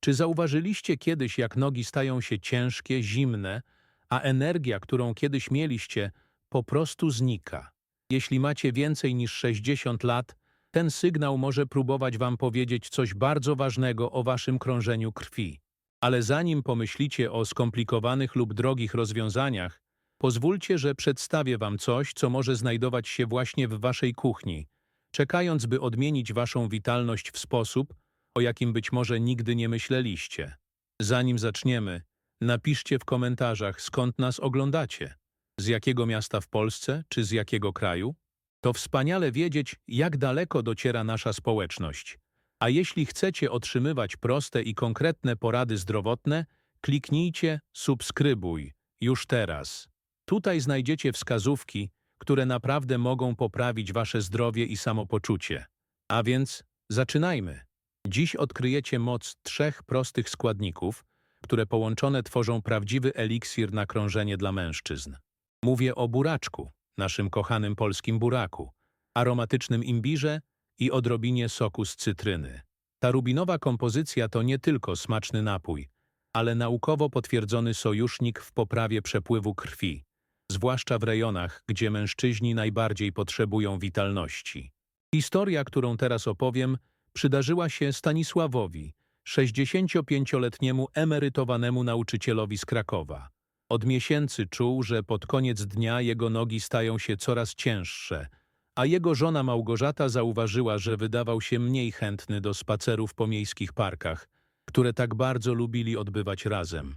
Czy zauważyliście kiedyś, jak nogi stają się ciężkie, zimne, a energia, którą kiedyś mieliście, po prostu znika? Jeśli macie więcej niż 60 lat, ten sygnał może próbować wam powiedzieć coś bardzo ważnego o waszym krążeniu krwi. Ale zanim pomyślicie o skomplikowanych lub drogich rozwiązaniach, pozwólcie, że przedstawię wam coś, co może znajdować się właśnie w waszej kuchni, czekając, by odmienić waszą witalność w sposób, o jakim być może nigdy nie myśleliście. Zanim zaczniemy, napiszcie w komentarzach, skąd nas oglądacie. Z jakiego miasta w Polsce, czy z jakiego kraju? To wspaniale wiedzieć, jak daleko dociera nasza społeczność. A jeśli chcecie otrzymywać proste i konkretne porady zdrowotne, kliknijcie subskrybuj już teraz. Tutaj znajdziecie wskazówki, które naprawdę mogą poprawić wasze zdrowie i samopoczucie. A więc zaczynajmy. Dziś odkryjecie moc trzech prostych składników, które połączone tworzą prawdziwy eliksir na krążenie dla mężczyzn. Mówię o buraczku, naszym kochanym polskim buraku, aromatycznym imbirze i odrobinie soku z cytryny. Ta rubinowa kompozycja to nie tylko smaczny napój, ale naukowo potwierdzony sojusznik w poprawie przepływu krwi, zwłaszcza w rejonach, gdzie mężczyźni najbardziej potrzebują witalności. Historia, którą teraz opowiem, przydarzyła się Stanisławowi, 65-letniemu emerytowanemu nauczycielowi z Krakowa. Od miesięcy czuł, że pod koniec dnia jego nogi stają się coraz cięższe, a jego żona Małgorzata zauważyła, że wydawał się mniej chętny do spacerów po miejskich parkach, które tak bardzo lubili odbywać razem.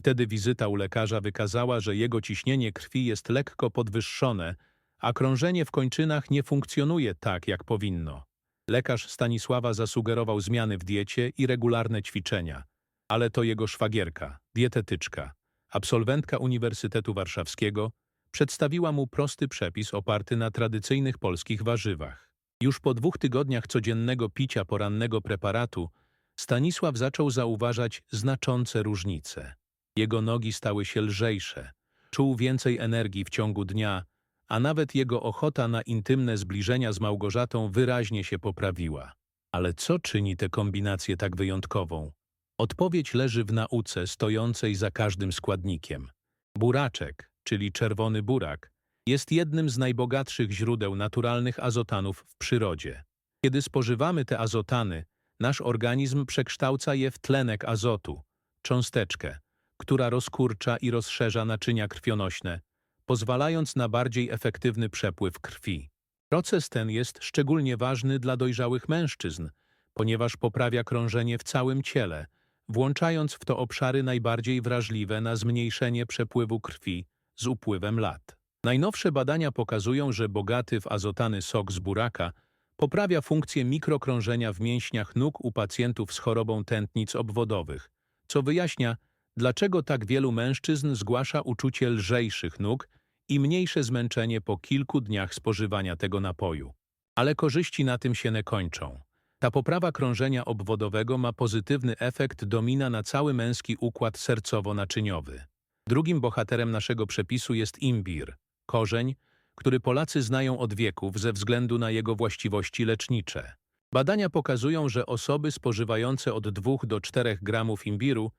Wtedy wizyta u lekarza wykazała, że jego ciśnienie krwi jest lekko podwyższone, a krążenie w kończynach nie funkcjonuje tak, jak powinno. Lekarz Stanisława zasugerował zmiany w diecie i regularne ćwiczenia, ale to jego szwagierka, dietetyczka, absolwentka Uniwersytetu Warszawskiego, przedstawiła mu prosty przepis oparty na tradycyjnych polskich warzywach. Już po dwóch tygodniach codziennego picia porannego preparatu Stanisław zaczął zauważać znaczące różnice. Jego nogi stały się lżejsze, czuł więcej energii w ciągu dnia, a nawet jego ochota na intymne zbliżenia z Małgorzatą wyraźnie się poprawiła. Ale co czyni tę kombinację tak wyjątkową? Odpowiedź leży w nauce stojącej za każdym składnikiem. Buraczek, czyli czerwony burak, jest jednym z najbogatszych źródeł naturalnych azotanów w przyrodzie. Kiedy spożywamy te azotany, nasz organizm przekształca je w tlenek azotu, cząsteczkę, która rozkurcza i rozszerza naczynia krwionośne, pozwalając na bardziej efektywny przepływ krwi. Proces ten jest szczególnie ważny dla dojrzałych mężczyzn, ponieważ poprawia krążenie w całym ciele, włączając w to obszary najbardziej wrażliwe na zmniejszenie przepływu krwi z upływem lat. Najnowsze badania pokazują, że bogaty w azotany sok z buraka poprawia funkcję mikrokrążenia w mięśniach nóg u pacjentów z chorobą tętnic obwodowych, co wyjaśnia, dlaczego tak wielu mężczyzn zgłasza uczucie lżejszych nóg i mniejsze zmęczenie po kilku dniach spożywania tego napoju. Ale korzyści na tym się nie kończą. Ta poprawa krążenia obwodowego ma pozytywny efekt domina na cały męski układ sercowo-naczyniowy. Drugim bohaterem naszego przepisu jest imbir, korzeń, który Polacy znają od wieków ze względu na jego właściwości lecznicze. Badania pokazują, że osoby spożywające od 2 do 4 gramów imbiru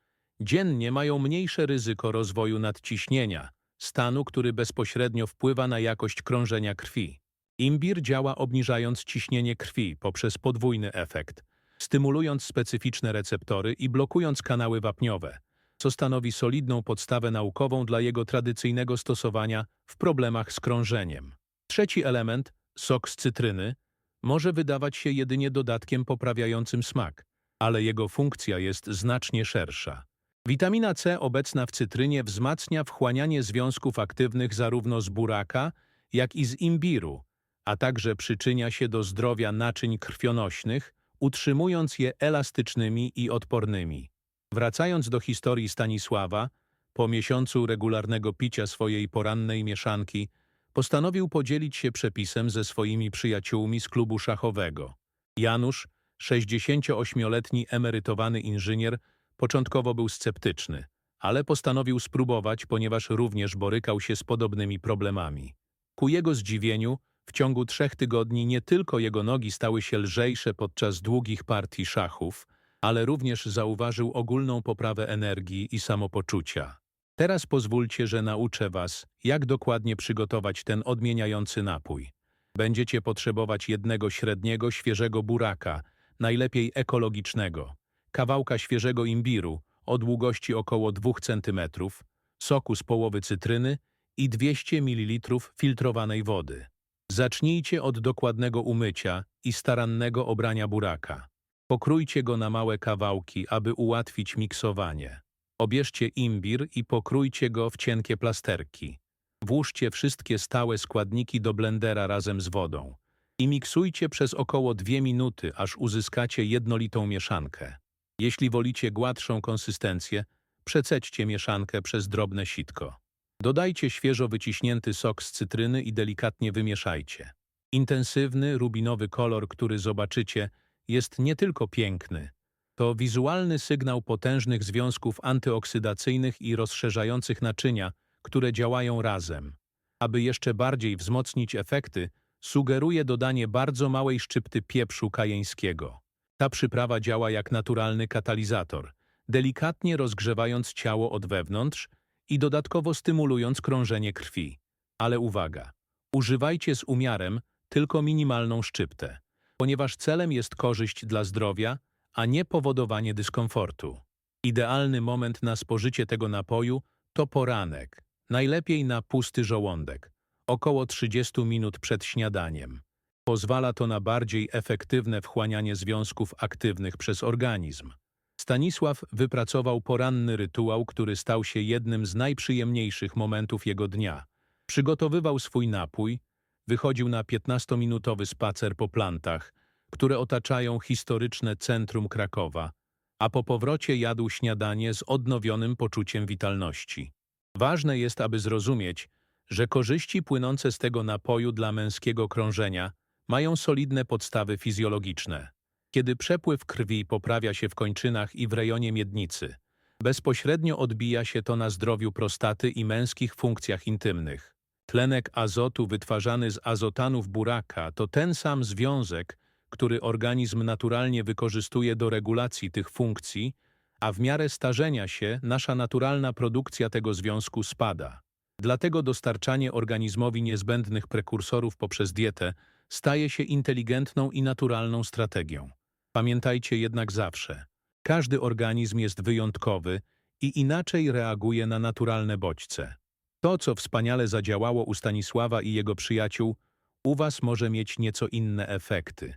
dziennie mają mniejsze ryzyko rozwoju nadciśnienia, stanu, który bezpośrednio wpływa na jakość krążenia krwi. Imbir działa obniżając ciśnienie krwi poprzez podwójny efekt, stymulując specyficzne receptory i blokując kanały wapniowe, co stanowi solidną podstawę naukową dla jego tradycyjnego stosowania w problemach z krążeniem. Trzeci element, sok z cytryny, może wydawać się jedynie dodatkiem poprawiającym smak, ale jego funkcja jest znacznie szersza. Witamina C obecna w cytrynie wzmacnia wchłanianie związków aktywnych zarówno z buraka, jak i z imbiru, a także przyczynia się do zdrowia naczyń krwionośnych, utrzymując je elastycznymi i odpornymi. Wracając do historii Stanisława, po miesiącu regularnego picia swojej porannej mieszanki, postanowił podzielić się przepisem ze swoimi przyjaciółmi z klubu szachowego. Janusz, 68-letni emerytowany inżynier, początkowo był sceptyczny, ale postanowił spróbować, ponieważ również borykał się z podobnymi problemami. Ku jego zdziwieniu, w ciągu trzech tygodni nie tylko jego nogi stały się lżejsze podczas długich partii szachów, ale również zauważył ogólną poprawę energii i samopoczucia. Teraz pozwólcie, że nauczę Was, jak dokładnie przygotować ten odmieniający napój. Będziecie potrzebować jednego średniego, świeżego buraka, najlepiej ekologicznego, kawałka świeżego imbiru o długości około 2 cm, soku z połowy cytryny i 200 ml filtrowanej wody. Zacznijcie od dokładnego umycia i starannego obrania buraka. Pokrójcie go na małe kawałki, aby ułatwić miksowanie. Obierzcie imbir i pokrójcie go w cienkie plasterki. Włóżcie wszystkie stałe składniki do blendera razem z wodą i miksujcie przez około 2 minuty, aż uzyskacie jednolitą mieszankę. Jeśli wolicie gładszą konsystencję, przecećcie mieszankę przez drobne sitko. Dodajcie świeżo wyciśnięty sok z cytryny i delikatnie wymieszajcie. Intensywny, rubinowy kolor, który zobaczycie, jest nie tylko piękny. To wizualny sygnał potężnych związków antyoksydacyjnych i rozszerzających naczynia, które działają razem. Aby jeszcze bardziej wzmocnić efekty, sugeruję dodanie bardzo małej szczypty pieprzu kajeńskiego. Ta przyprawa działa jak naturalny katalizator, delikatnie rozgrzewając ciało od wewnątrz i dodatkowo stymulując krążenie krwi. Ale uwaga, używajcie z umiarem tylko minimalną szczyptę, ponieważ celem jest korzyść dla zdrowia, a nie powodowanie dyskomfortu. Idealny moment na spożycie tego napoju to poranek, najlepiej na pusty żołądek, około 30 minut przed śniadaniem. Pozwala to na bardziej efektywne wchłanianie związków aktywnych przez organizm. Stanisław wypracował poranny rytuał, który stał się jednym z najprzyjemniejszych momentów jego dnia. Przygotowywał swój napój, wychodził na 15-minutowy spacer po plantach, które otaczają historyczne centrum Krakowa, a po powrocie jadł śniadanie z odnowionym poczuciem witalności. Ważne jest, aby zrozumieć, że korzyści płynące z tego napoju dla męskiego krążenia mają solidne podstawy fizjologiczne. Kiedy przepływ krwi poprawia się w kończynach i w rejonie miednicy, bezpośrednio odbija się to na zdrowiu prostaty i męskich funkcjach intymnych. Tlenek azotu wytwarzany z azotanów buraka to ten sam związek, który organizm naturalnie wykorzystuje do regulacji tych funkcji, a w miarę starzenia się nasza naturalna produkcja tego związku spada. Dlatego dostarczanie organizmowi niezbędnych prekursorów poprzez dietę staje się inteligentną i naturalną strategią. Pamiętajcie jednak zawsze, każdy organizm jest wyjątkowy i inaczej reaguje na naturalne bodźce. To, co wspaniale zadziałało u Stanisława i jego przyjaciół, u Was może mieć nieco inne efekty.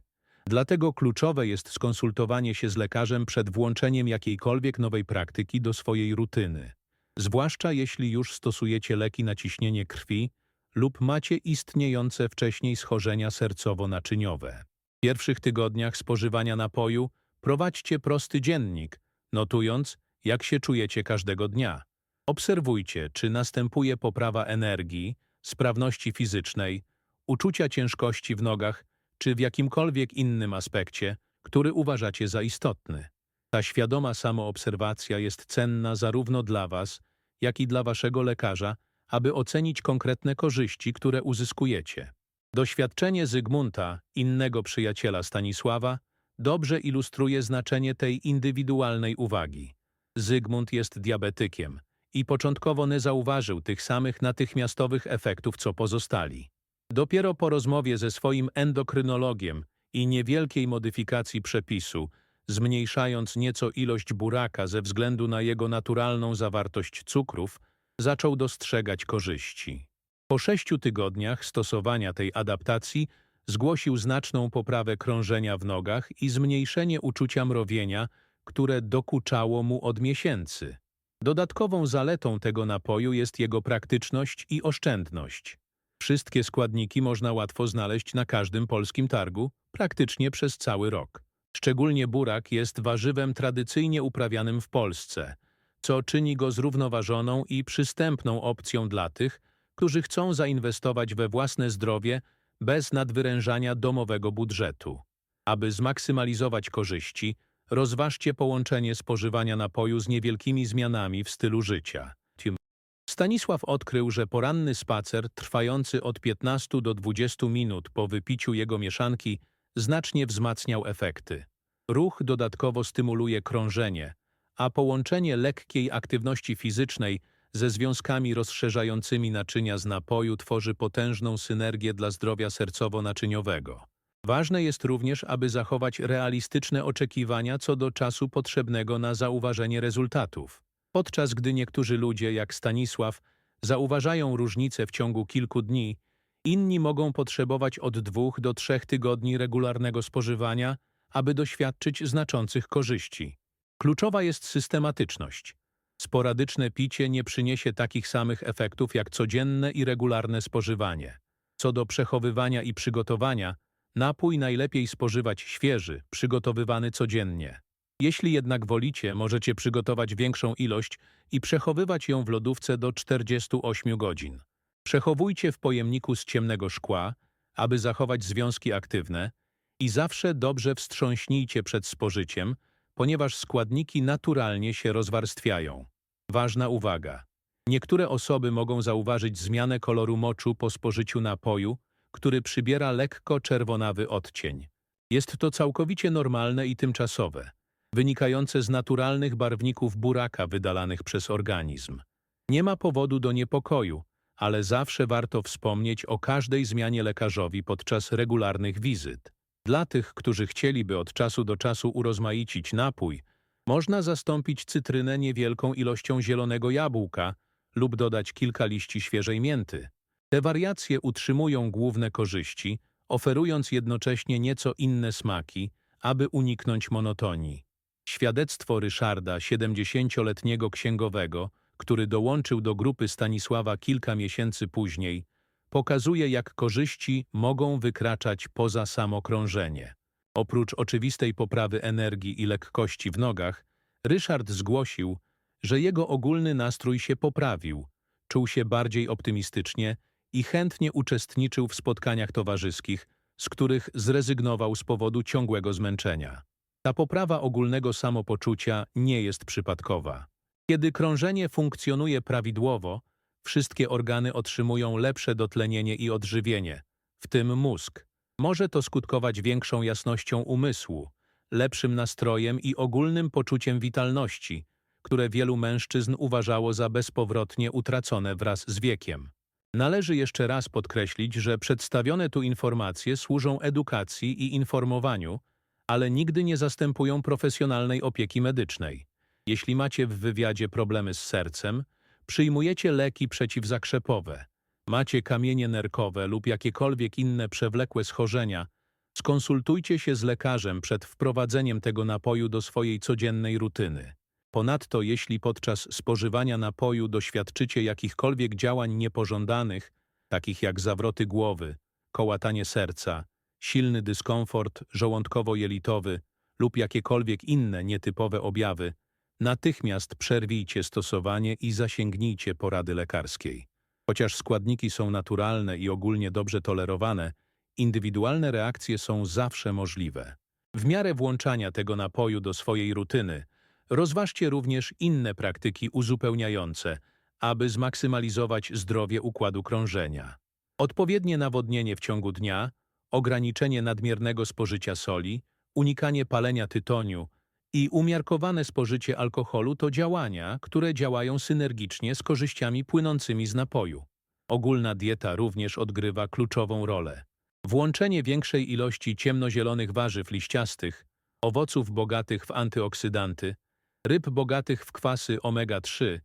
Dlatego kluczowe jest skonsultowanie się z lekarzem przed włączeniem jakiejkolwiek nowej praktyki do swojej rutyny. Zwłaszcza jeśli już stosujecie leki na ciśnienie krwi lub macie istniejące wcześniej schorzenia sercowo-naczyniowe. W pierwszych tygodniach spożywania napoju prowadźcie prosty dziennik, notując, jak się czujecie każdego dnia. Obserwujcie, czy następuje poprawa energii, sprawności fizycznej, uczucia ciężkości w nogach, czy w jakimkolwiek innym aspekcie, który uważacie za istotny. Ta świadoma samoobserwacja jest cenna zarówno dla Was, jak i dla Waszego lekarza, aby ocenić konkretne korzyści, które uzyskujecie. Doświadczenie Zygmunta, innego przyjaciela Stanisława, dobrze ilustruje znaczenie tej indywidualnej uwagi. Zygmunt jest diabetykiem i początkowo nie zauważył tych samych natychmiastowych efektów co pozostali. Dopiero po rozmowie ze swoim endokrynologiem i niewielkiej modyfikacji przepisu, zmniejszając nieco ilość buraka ze względu na jego naturalną zawartość cukrów, zaczął dostrzegać korzyści. Po sześciu tygodniach stosowania tej adaptacji zgłosił znaczną poprawę krążenia w nogach i zmniejszenie uczucia mrowienia, które dokuczało mu od miesięcy. Dodatkową zaletą tego napoju jest jego praktyczność i oszczędność. Wszystkie składniki można łatwo znaleźć na każdym polskim targu, praktycznie przez cały rok. Szczególnie burak jest warzywem tradycyjnie uprawianym w Polsce, co czyni go zrównoważoną i przystępną opcją dla tych, którzy chcą zainwestować we własne zdrowie bez nadwyrężania domowego budżetu. Aby zmaksymalizować korzyści, rozważcie połączenie spożywania napoju z niewielkimi zmianami w stylu życia. Stanisław odkrył, że poranny spacer, trwający od 15 do 20 minut po wypiciu jego mieszanki, znacznie wzmacniał efekty. Ruch dodatkowo stymuluje krążenie, a połączenie lekkiej aktywności fizycznej ze związkami rozszerzającymi naczynia z napoju tworzy potężną synergię dla zdrowia sercowo-naczyniowego. Ważne jest również, aby zachować realistyczne oczekiwania co do czasu potrzebnego na zauważenie rezultatów. Podczas gdy niektórzy ludzie, jak Stanisław, zauważają różnice w ciągu kilku dni, inni mogą potrzebować od dwóch do trzech tygodni regularnego spożywania, aby doświadczyć znaczących korzyści. Kluczowa jest systematyczność. Sporadyczne picie nie przyniesie takich samych efektów jak codzienne i regularne spożywanie. Co do przechowywania i przygotowania, napój najlepiej spożywać świeży, przygotowywany codziennie. Jeśli jednak wolicie, możecie przygotować większą ilość i przechowywać ją w lodówce do 48 godzin. Przechowujcie w pojemniku z ciemnego szkła, aby zachować związki aktywne i zawsze dobrze wstrząśnijcie przed spożyciem, ponieważ składniki naturalnie się rozwarstwiają. Ważna uwaga. Niektóre osoby mogą zauważyć zmianę koloru moczu po spożyciu napoju, który przybiera lekko czerwonawy odcień. Jest to całkowicie normalne i tymczasowe, wynikające z naturalnych barwników buraka wydalanych przez organizm. Nie ma powodu do niepokoju, ale zawsze warto wspomnieć o każdej zmianie lekarzowi podczas regularnych wizyt. Dla tych, którzy chcieliby od czasu do czasu urozmaicić napój, można zastąpić cytrynę niewielką ilością zielonego jabłka lub dodać kilka liści świeżej mięty. Te wariacje utrzymują główne korzyści, oferując jednocześnie nieco inne smaki, aby uniknąć monotonii. Świadectwo Ryszarda, 70-letniego księgowego, który dołączył do grupy Stanisława kilka miesięcy później, pokazuje, jak korzyści mogą wykraczać poza samo krążenie. Oprócz oczywistej poprawy energii i lekkości w nogach, Ryszard zgłosił, że jego ogólny nastrój się poprawił, czuł się bardziej optymistycznie i chętnie uczestniczył w spotkaniach towarzyskich, z których zrezygnował z powodu ciągłego zmęczenia. Ta poprawa ogólnego samopoczucia nie jest przypadkowa. Kiedy krążenie funkcjonuje prawidłowo, wszystkie organy otrzymują lepsze dotlenienie i odżywienie, w tym mózg. Może to skutkować większą jasnością umysłu, lepszym nastrojem i ogólnym poczuciem witalności, które wielu mężczyzn uważało za bezpowrotnie utracone wraz z wiekiem. Należy jeszcze raz podkreślić, że przedstawione tu informacje służą edukacji i informowaniu, ale nigdy nie zastępują profesjonalnej opieki medycznej. Jeśli macie w wywiadzie problemy z sercem, przyjmujecie leki przeciwzakrzepowe, macie kamienie nerkowe lub jakiekolwiek inne przewlekłe schorzenia, skonsultujcie się z lekarzem przed wprowadzeniem tego napoju do swojej codziennej rutyny. Ponadto, jeśli podczas spożywania napoju doświadczycie jakichkolwiek działań niepożądanych, takich jak zawroty głowy, kołatanie serca, silny dyskomfort żołądkowo-jelitowy lub jakiekolwiek inne nietypowe objawy, natychmiast przerwijcie stosowanie i zasięgnijcie porady lekarskiej. Chociaż składniki są naturalne i ogólnie dobrze tolerowane, indywidualne reakcje są zawsze możliwe. W miarę włączania tego napoju do swojej rutyny, rozważcie również inne praktyki uzupełniające, aby zmaksymalizować zdrowie układu krążenia. Odpowiednie nawodnienie w ciągu dnia, ograniczenie nadmiernego spożycia soli, unikanie palenia tytoniu i umiarkowane spożycie alkoholu to działania, które działają synergicznie z korzyściami płynącymi z napoju. Ogólna dieta również odgrywa kluczową rolę. Włączenie większej ilości ciemnozielonych warzyw liściastych, owoców bogatych w antyoksydanty, ryb bogatych w kwasy omega-3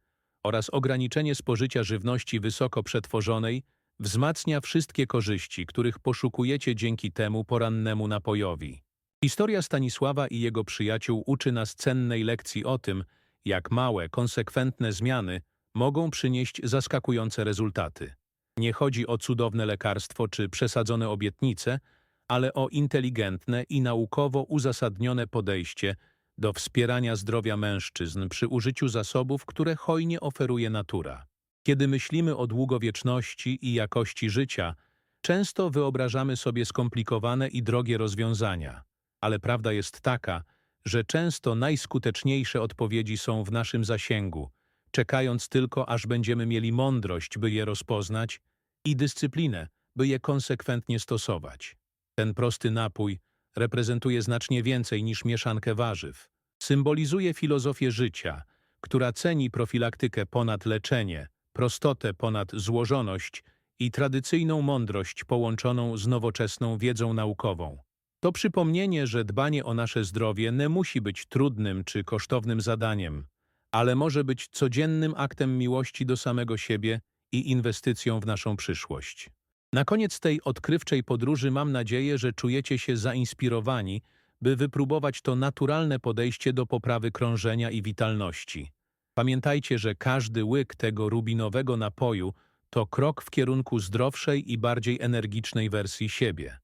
oraz ograniczenie spożycia żywności wysoko przetworzonej wzmacnia wszystkie korzyści, których poszukujecie dzięki temu porannemu napojowi. Historia Stanisława i jego przyjaciół uczy nas cennej lekcji o tym, jak małe, konsekwentne zmiany mogą przynieść zaskakujące rezultaty. Nie chodzi o cudowne lekarstwo czy przesadzone obietnice, ale o inteligentne i naukowo uzasadnione podejście do wspierania zdrowia mężczyzn przy użyciu zasobów, które hojnie oferuje natura. Kiedy myślimy o długowieczności i jakości życia, często wyobrażamy sobie skomplikowane i drogie rozwiązania, ale prawda jest taka, że często najskuteczniejsze odpowiedzi są w naszym zasięgu, czekając tylko, aż będziemy mieli mądrość, by je rozpoznać i dyscyplinę, by je konsekwentnie stosować. Ten prosty napój reprezentuje znacznie więcej niż mieszankę warzyw. Symbolizuje filozofię życia, która ceni profilaktykę ponad leczenie, prostotę ponad złożoność i tradycyjną mądrość połączoną z nowoczesną wiedzą naukową. To przypomnienie, że dbanie o nasze zdrowie nie musi być trudnym czy kosztownym zadaniem, ale może być codziennym aktem miłości do samego siebie i inwestycją w naszą przyszłość. Na koniec tej odkrywczej podróży mam nadzieję, że czujecie się zainspirowani, by wypróbować to naturalne podejście do poprawy krążenia i witalności. Pamiętajcie, że każdy łyk tego rubinowego napoju to krok w kierunku zdrowszej i bardziej energicznej wersji siebie.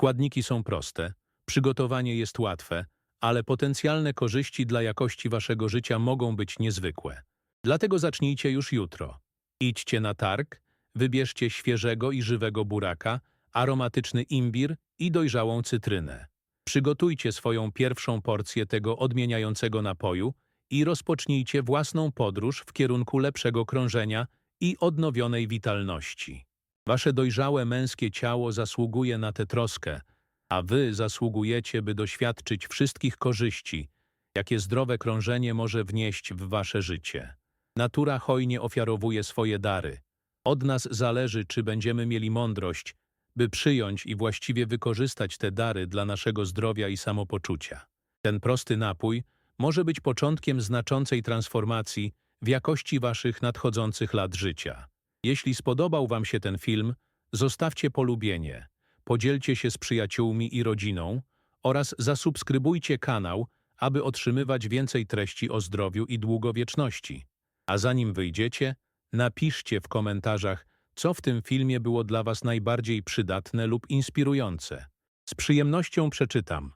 Składniki są proste, przygotowanie jest łatwe, ale potencjalne korzyści dla jakości waszego życia mogą być niezwykłe. Dlatego zacznijcie już jutro. Idźcie na targ, wybierzcie świeżego i żywego buraka, aromatyczny imbir i dojrzałą cytrynę. Przygotujcie swoją pierwszą porcję tego odmieniającego napoju i rozpocznijcie własną podróż w kierunku lepszego krążenia i odnowionej witalności. Wasze dojrzałe męskie ciało zasługuje na tę troskę, a wy zasługujecie, by doświadczyć wszystkich korzyści, jakie zdrowe krążenie może wnieść w wasze życie. Natura hojnie ofiarowuje swoje dary. Od nas zależy, czy będziemy mieli mądrość, by przyjąć i właściwie wykorzystać te dary dla naszego zdrowia i samopoczucia. Ten prosty napój może być początkiem znaczącej transformacji w jakości waszych nadchodzących lat życia. Jeśli spodobał wam się ten film, zostawcie polubienie, podzielcie się z przyjaciółmi i rodziną oraz zasubskrybujcie kanał, aby otrzymywać więcej treści o zdrowiu i długowieczności. A zanim wyjdziecie, napiszcie w komentarzach, co w tym filmie było dla was najbardziej przydatne lub inspirujące. Z przyjemnością przeczytam.